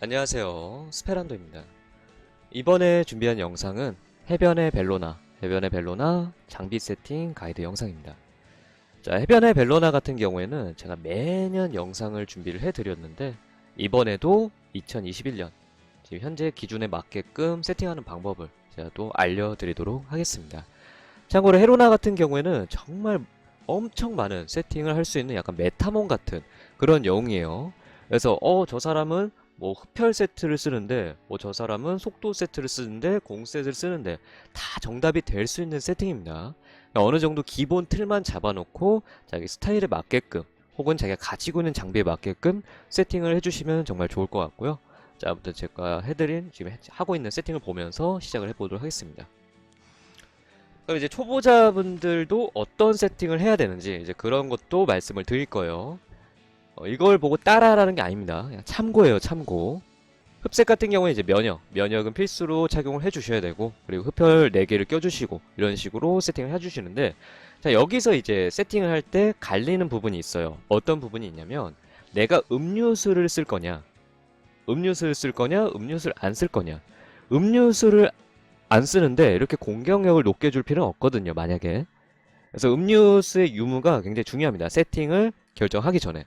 안녕하세요. 스페란도입니다. 이번에 준비한 영상은 해변의 벨로나, 해변의 벨로나 장비 세팅 가이드 영상입니다. 자, 해변의 벨로나 같은 경우에는 제가 매년 영상을 준비를 해드렸는데 이번에도 2021년 지금 현재 기준에 맞게끔 세팅하는 방법을 제가 또 알려드리도록 하겠습니다. 참고로 헤로나 같은 경우에는 정말 엄청 많은 세팅을 할 수 있는 약간 메타몬 같은 그런 영웅이에요. 그래서 어 저 사람은 뭐 흡혈 세트를 쓰는데 뭐 저 사람은 속도 세트를 쓰는데 공 세트를 쓰는데 다 정답이 될 수 있는 세팅입니다. 어느 정도 기본 틀만 잡아놓고 자기 스타일에 맞게끔 혹은 자기가 가지고 있는 장비에 맞게끔 세팅을 해주시면 정말 좋을 것 같고요. 자, 아무튼 제가 해드린 지금 해- 하고 있는 세팅을 보면서 시작을 해보도록 하겠습니다. 그럼 이제 초보자분들도 어떤 세팅을 해야 되는지 이제 그런 것도 말씀을 드릴 거예요. 어, 이걸 보고 따라하라는 게 아닙니다. 그냥 참고예요, 참고. 흡색 같은 경우에 이제 면역, 면역은 필수로 착용을 해주셔야 되고, 그리고 흡혈 4개를 껴주시고, 이런 식으로 세팅을 해주시는데, 자, 여기서 이제 세팅을 할 때 갈리는 부분이 있어요. 어떤 부분이 있냐면, 내가 음료수를 쓸 거냐, 음료수를 쓸 거냐, 음료수를 안 쓸 거냐. 음료수를 안 쓰는데, 이렇게 공격력을 높게 줄 필요는 없거든요, 만약에. 그래서 음료수의 유무가 굉장히 중요합니다. 세팅을 결정하기 전에.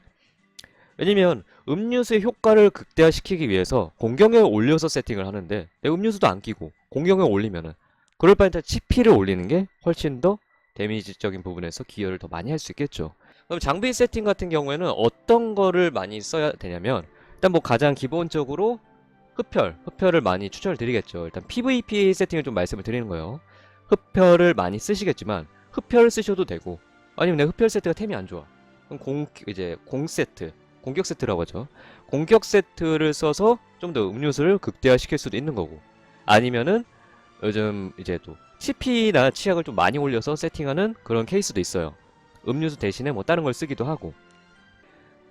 왜냐면 음료수의 효과를 극대화시키기 위해서 공격력을 올려서 세팅을 하는데 내 음료수도 안 끼고 공격력을 올리면은 그럴 바엔 CP를 올리는 게 훨씬 더 데미지적인 부분에서 기여를 더 많이 할 수 있겠죠. 그럼 장비 세팅 같은 경우에는 어떤 거를 많이 써야 되냐면 일단 뭐 가장 기본적으로 흡혈, 흡혈을 많이 추천을 드리겠죠. 일단 PVP 세팅을 좀 말씀을 드리는 거예요. 흡혈을 많이 쓰시겠지만 흡혈을 쓰셔도 되고 아니면 내 흡혈 세트가 템이 안 좋아. 그럼 공 이제 공 세트 공격 세트라고 하죠. 공격 세트를 써서 좀 더 음료수를 극대화시킬 수도 있는 거고. 아니면은 요즘 이제 또 CP나 치약을 좀 많이 올려서 세팅하는 그런 케이스도 있어요. 음료수 대신에 뭐 다른 걸 쓰기도 하고.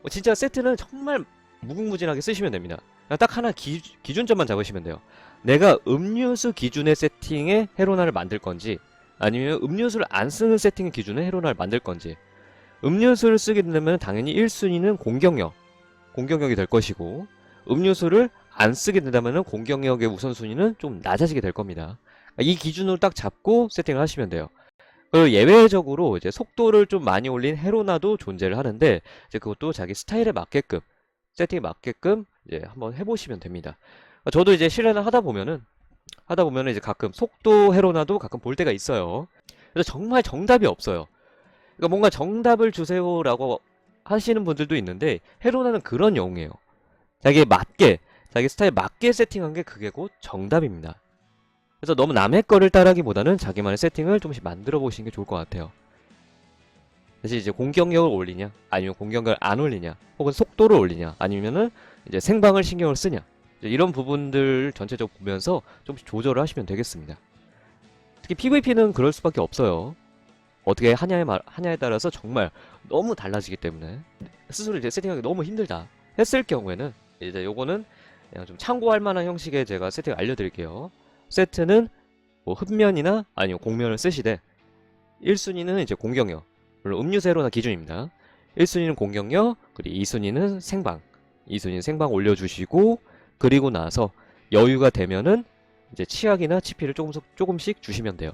뭐 진짜 세트는 정말 무궁무진하게 쓰시면 됩니다. 딱 하나 기, 기준점만 잡으시면 돼요. 내가 음료수 기준의 세팅에 헤로나를 만들 건지 아니면 음료수를 안 쓰는 세팅의 기준에 헤로나를 만들 건지 음료수를 쓰게 되면 당연히 1순위는 공격력, 공격력이 될 것이고 음료수를 안 쓰게 된다면 공격력의 우선순위는 좀 낮아지게 될 겁니다. 이 기준으로 딱 잡고 세팅을 하시면 돼요. 그리고 예외적으로 이제 속도를 좀 많이 올린 헤로나도 존재를 하는데 이제 그것도 자기 스타일에 맞게끔 세팅에 맞게끔 이제 한번 해보시면 됩니다. 저도 이제 실행을 하다 보면은 하다 보면은 이제 가끔 속도 헤로나도 가끔 볼 때가 있어요. 그래서 정말 정답이 없어요. 그러니까 뭔가 정답을 주세요라고 하시는 분들도 있는데 헤로나는 그런 영웅이에요. 자기에 맞게 자기 스타일에 맞게 세팅한 게 그게 곧 정답입니다. 그래서 너무 남의 거를 따라하기보다는 자기만의 세팅을 조금씩 만들어 보시는 게 좋을 것 같아요. 사실 이제 공격력을 올리냐, 아니면 공격력을 안 올리냐, 혹은 속도를 올리냐, 아니면은 이제 생방을 신경을 쓰냐, 이런 부분들 전체적으로 보면서 조금씩 조절을 하시면 되겠습니다. 특히 PVP는 그럴 수밖에 없어요. 어떻게 하냐에, 말, 하냐에 따라서 정말 너무 달라지기 때문에 스스로 이제 세팅하기 너무 힘들다 했을 경우에는 이제 요거는 그냥 좀 참고할 만한 형식의 제가 세팅 알려드릴게요. 세트는 뭐 흡면이나 아니면 공면을 쓰시되 1순위는 이제 공격력 물론 음료세로나 기준입니다. 1순위는 공격력 그리고 2순위는 생방 2순위는 생방 올려주시고 그리고 나서 여유가 되면은 이제 치약이나 치피를 조금씩, 조금씩 주시면 돼요.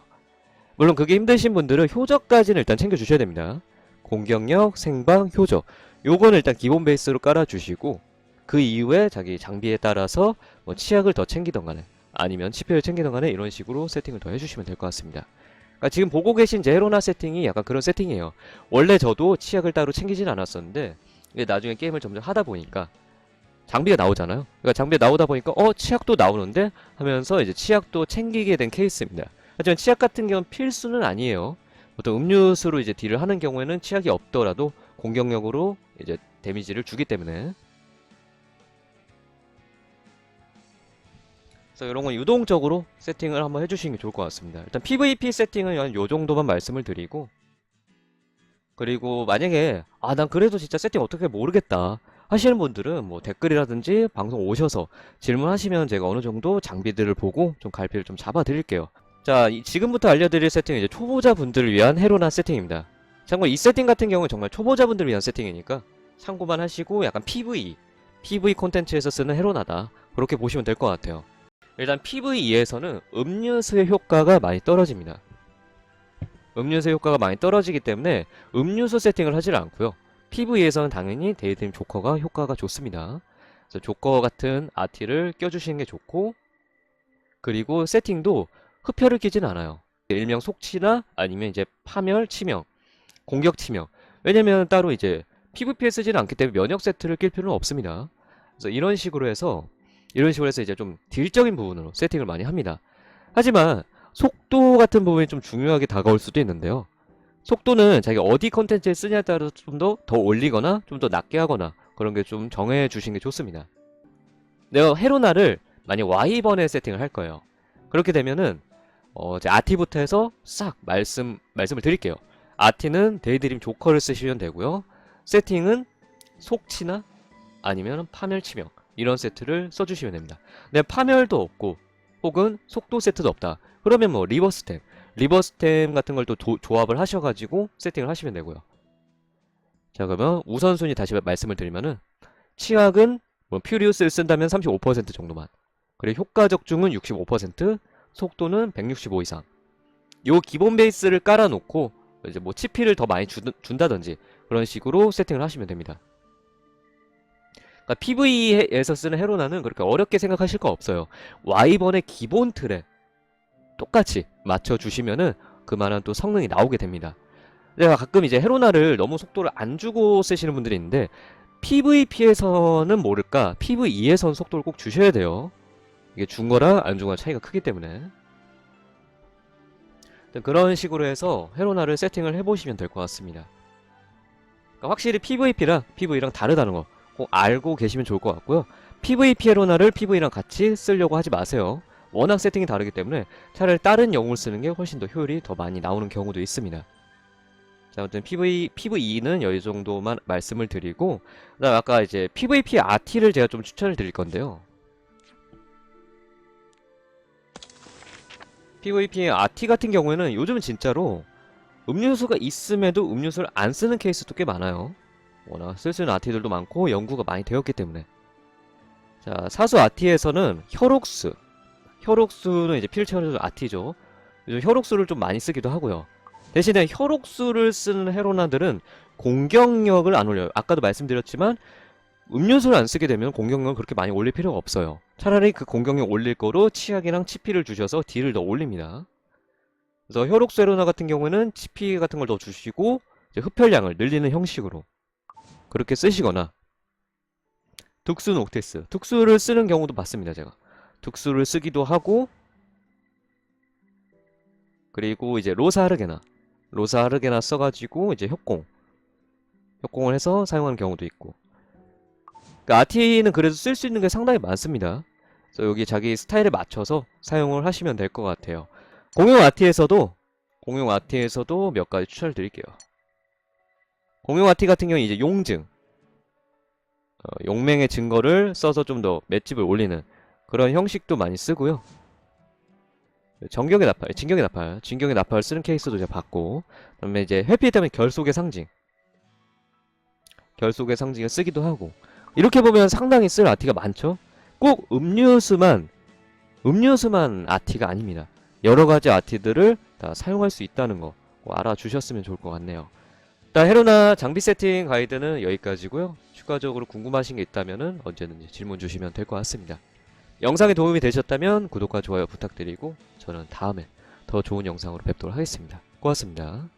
물론 그게 힘드신 분들은 효적까지는 일단 챙겨주셔야 됩니다. 공격력, 생방, 효적. 요거는 일단 기본 베이스로 깔아주시고 그 이후에 자기 장비에 따라서 뭐 치약을 더 챙기던 간에 아니면 치표를 챙기던 간에 이런 식으로 세팅을 더 해주시면 될 것 같습니다. 그러니까 지금 보고 계신 제로나 세팅이 약간 그런 세팅이에요. 원래 저도 치약을 따로 챙기진 않았었는데 나중에 게임을 점점 하다 보니까 장비가 나오잖아요. 그러니까 장비가 나오다 보니까 어 치약도 나오는데 하면서 이제 치약도 챙기게 된 케이스입니다. 하지만 치약 같은 경우는 필수는 아니에요. 보통 음료수로 이제 딜을 하는 경우에는 치약이 없더라도 공격력으로 이제 데미지를 주기 때문에 그래서 이런 건 유동적으로 세팅을 한번 해주시는 게 좋을 것 같습니다. 일단 PVP 세팅은 한 요 정도만 말씀을 드리고 그리고 만약에 아 난 그래도 진짜 세팅 어떻게 모르겠다 하시는 분들은 뭐 댓글이라든지 방송 오셔서 질문하시면 제가 어느 정도 장비들을 보고 좀 갈피를 좀 잡아 드릴게요. 자, 이- 지금부터 알려드릴 세팅은 이제 초보자분들을 위한 헤로나 세팅입니다. 참고로 이 세팅 같은 경우는 정말 초보자분들을 위한 세팅이니까 참고만 하시고 약간 PV, PV 콘텐츠에서 쓰는 헤로나다. 그렇게 보시면 될 것 같아요. 일단 PVE에서는 음료수의 효과가 많이 떨어집니다. 음료수의 효과가 많이 떨어지기 때문에 음료수 세팅을 하질 않고요. PV에서는 당연히 데이드림 조커가 효과가 좋습니다. 그래서 조커 같은 아티를 껴주시는 게 좋고 그리고 세팅도 흡혈을 끼진 않아요. 일명 속치나 아니면 이제 파멸, 치명, 공격 치명. 왜냐면 따로 이제 PVP에 쓰지는 않기 때문에 면역 세트를 낄 필요는 없습니다. 그래서 이런 식으로 해서 이런 식으로 해서 이제 좀 딜적인 부분으로 세팅을 많이 합니다. 하지만 속도 같은 부분이 좀 중요하게 다가올 수도 있는데요. 속도는 자기가 어디 컨텐츠에 쓰냐에 따라서 좀 더 더 올리거나 좀 더 낮게 하거나 그런 게 좀 정해 주신 게 좋습니다. 내가 헤로나를 만약 Y번에 세팅을 할 거예요. 그렇게 되면은 어, 이제 아티부터 해서 싹 말씀 말씀을 드릴게요. 아티는 데이드림 조커를 쓰시면 되고요. 세팅은 속치나 아니면 파멸 치명 이런 세트를 써주시면 됩니다. 근데 파멸도 없고 혹은 속도 세트도 없다. 그러면 뭐 리버스템, 리버스템 같은 걸 또 조합을 하셔가지고 세팅을 하시면 되고요. 자 그러면 우선순위 다시 말씀을 드리면은 치약은 뭐 퓨리우스를 쓴다면 35% 정도만 그리고 효과 적중은 65% 속도는 165 이상 요 기본 베이스를 깔아놓고 이제 뭐 치피를 더 많이 주, 준다든지 그런 식으로 세팅을 하시면 됩니다. 그러니까 PV에서 쓰는 헤로나는 그렇게 어렵게 생각하실 거 없어요. Y번의 기본 틀에 똑같이 맞춰주시면은 그만한 또 성능이 나오게 됩니다. 내가 가끔 이제 헤로나를 너무 속도를 안 주고 쓰시는 분들이 있는데 PVP에서는 모를까 PVE에서는 속도를 꼭 주셔야 돼요. 이게 준 거랑 안준 거랑 차이가 크기 때문에 그런 식으로 해서 헤로나를 세팅을 해보시면 될 것 같습니다. 그러니까 확실히 PVP랑 PV랑 다르다는 거 꼭 알고 계시면 좋을 것 같고요. PVP 헤로나를 PV랑 같이 쓰려고 하지 마세요. 워낙 세팅이 다르기 때문에 차라리 다른 영웅을 쓰는 게 훨씬 더 효율이 더 많이 나오는 경우도 있습니다. 자, 아무튼 PV, PVE는 이 정도만 말씀을 드리고, 그다음 아까 이제 PVP RT를 제가 좀 추천을 드릴 건데요. PVP RT 같은 경우에는 요즘 진짜로 음료수가 있음에도 음료수를 안 쓰는 케이스도 꽤 많아요. 워낙 쓸 수 있는 RT들도 많고 연구가 많이 되었기 때문에. 자, 사수 RT에서는 혈옥수. 혈옥수는 이제 피를 채워주는 RT죠. 요즘 혈옥수를 좀 많이 쓰기도 하고요. 대신에 혈옥수를 쓰는 헤로나들은 공격력을 안 올려요. 아까도 말씀드렸지만 음료수를 안 쓰게 되면 공격력을 그렇게 많이 올릴 필요가 없어요. 차라리 그 공격력 올릴 거로 치약이랑 치피를 주셔서 딜을 더 올립니다. 그래서 혈옥수 헤로나 같은 경우에는 치피 같은 걸 더 주시고 흡혈량을 늘리는 형식으로 그렇게 쓰시거나 득수 녹테스 득수를 쓰는 경우도 봤습니다 제가 득수를 쓰기도 하고 그리고 이제 로사하르게나 로사하르게나 써가지고 이제 협공 협공을 해서 사용하는 경우도 있고 그러니까 아티는 그래도 쓸 수 있는 게 상당히 많습니다. 그래서 여기 자기 스타일에 맞춰서 사용을 하시면 될 것 같아요. 공용 아티에서도 공용 아티에서도 몇 가지 추천을 드릴게요. 공용 아티 같은 경우는 이제 용증. 어, 용맹의 증거를 써서 좀 더 맷집을 올리는 그런 형식도 많이 쓰고요. 정경의 나팔, 진경의 나팔, 진경의 나팔 쓰는 케이스도 제가 봤고 그다음에 이제 회피했다면 결속의 상징. 결속의 상징을 쓰기도 하고 이렇게 보면 상당히 쓸 아티가 많죠? 꼭 음료수만 음료수만 아티가 아닙니다. 여러 가지 아티들을 다 사용할 수 있다는 거 알아주셨으면 좋을 것 같네요. 일단 헤로나 장비 세팅 가이드는 여기까지고요. 추가적으로 궁금하신 게 있다면 언제든지 질문 주시면 될 것 같습니다. 영상이 도움이 되셨다면 구독과 좋아요 부탁드리고 저는 다음에 더 좋은 영상으로 뵙도록 하겠습니다. 고맙습니다.